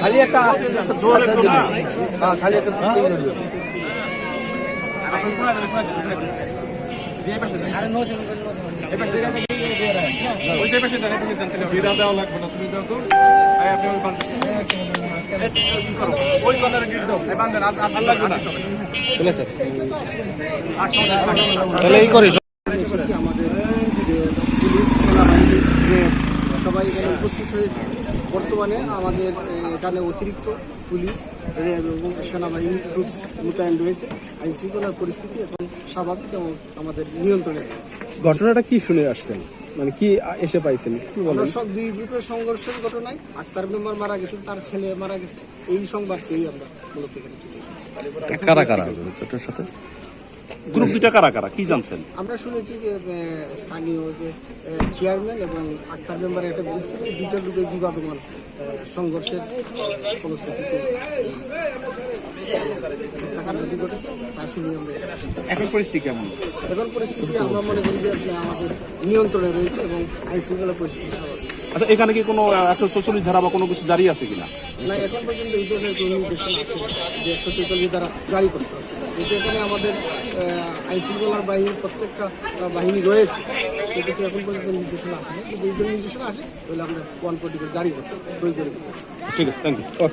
খালি একটা হ্যাঁ খালি একটা বিরা দেওয়া লাগবে না তুমি দাও তো এই আপনি ওই বান্ধ এই করো ওই কথার গিট দাও এই বান্ধেন আর আর লাগবে না চলে স্যার তাহলে এই করি এসেছি আমাদের যে পুলিশ সেনাবাহিনী যে সবাই এখানে উপস্থিত হয়েছে। বর্তমানে আমাদের এখানে অতিরিক্ত পুলিশ এবং সেনাবাহিনী ট্রুপস মোতায়েন রয়েছে। আইন শৃঙ্খলার পরিস্থিতি এখন স্বাভাবিক এবং আমাদের নিয়ন্ত্রণে রয়েছে। ঘটনাটা কি শুনে আসছেন? মানে কি এসে পাইছেন? কি বলেন? আমরা সব দুই গ্রুপের সংঘর্ষের ঘটনায় আক্তার মেম্বার মারা গেছে তার ছেলে মারা গেছে। এই সংবাদ পেয়েই আমরা মূলত এখানে চলে এসেছি। কারা কারা সাথে? গ্রুপ দুটা কারা কারা? কি জানছেন? আমরা শুনেছি যে স্থানীয় যে চেয়ারম্যান এবং আক্তার মেম্বারের একটা গ্রুপ ছিল। এই দুইটা গ্রুপের বিবাদমান সংঘর্ষের ফলশ্রুতিতে এখন পরিস্থিতি কেমন? এখন পরিস্থিতি আমরা মনে করি যে আমাদের নিয়ন্ত্রণে রয়েছে এবং আইন শৃঙ্খলা পরিস্থিতি স্বাভাবিক। আচ্ছা এখানে কি কোনো একশো চৌচল্লিশ ধারা বা কোনো কিছু জারি আছে কিনা? না এখন পর্যন্ত এই ধরনের কোনো নির্দেশনা আছে যে একশো চৌচল্লিশ ধারা জারি করতে হবে। কিন্তু এখানে আমাদের আইন শৃঙ্খলার বাহিনীর প্রত্যেকটা বাহিনী রয়েছে সেক্ষেত্রে এখন পর্যন্ত নির্দেশনা আসে যদি এই ধরনের নির্দেশনা আসে তাহলে আমরা ওয়ান ফোর্টি জারি করতে হবে। ঠিক আছে থ্যাংক ইউ